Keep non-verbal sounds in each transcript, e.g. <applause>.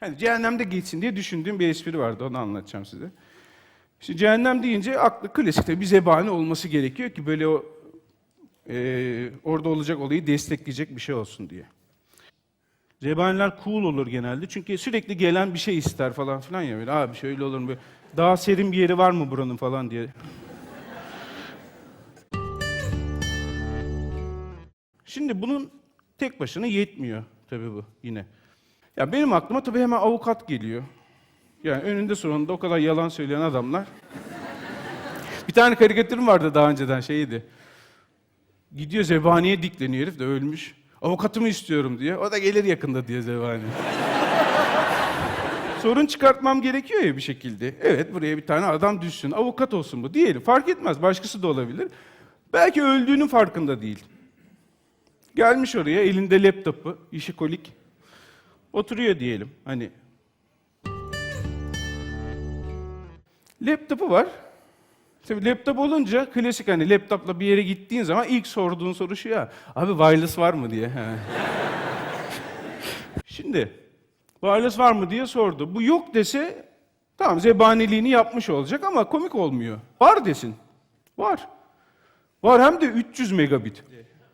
Hani cehennemde geçsin diye düşündüğüm bir espri vardı. Onu anlatacağım size. İşte cehennem deyince aklı klasik tabii bir zebani olması gerekiyor ki böyle o e, orada olacak olayı destekleyecek bir şey olsun diye. Zebaniler cool olur genelde çünkü sürekli gelen bir şey ister falan filan ya böyle abi şöyle olur mu daha serin bir yeri var mı buranın falan diye. Şimdi bunun tek başına yetmiyor tabii bu yine. Ya benim aklıma tabii hemen avukat geliyor. Yani önünde sonunda o kadar yalan söyleyen adamlar. bir tane karikatürüm vardı daha önceden şeydi. Gidiyor zebaniye dikleniyor herif de ölmüş. Avukatımı istiyorum diye. O da gelir yakında diye zebani. <laughs> Sorun çıkartmam gerekiyor ya bir şekilde. Evet buraya bir tane adam düşsün. Avukat olsun bu. Diyelim. Fark etmez. Başkası da olabilir. Belki öldüğünün farkında değil. Gelmiş oraya elinde laptopu, işi kolik. Oturuyor diyelim. Hani laptopu var. Tabii laptop olunca klasik hani laptopla bir yere gittiğin zaman ilk sorduğun soru şu ya. Abi wireless var mı diye. <laughs> Şimdi wireless var mı diye sordu. Bu yok dese tamam zebaniliğini yapmış olacak ama komik olmuyor. Var desin. Var. Var hem de 300 megabit.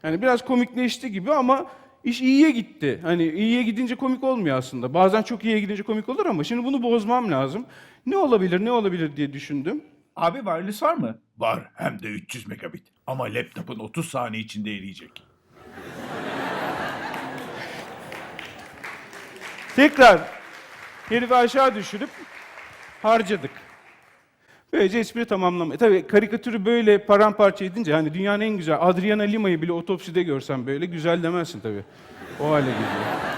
Yani biraz komikleşti gibi ama iş iyiye gitti. Hani iyiye gidince komik olmuyor aslında. Bazen çok iyiye gidince komik olur ama şimdi bunu bozmam lazım. Ne olabilir, ne olabilir diye düşündüm. Abi wireless var mı? Var hem de 300 megabit. Ama laptopun 30 saniye içinde eriyecek. Tekrar herifi aşağı düşürüp harcadık. Böylece espri tamamlama. Tabii karikatürü böyle paramparça edince hani dünyanın en güzel Adriana Lima'yı bile otopside görsen böyle güzel demezsin tabii. O hale geliyor.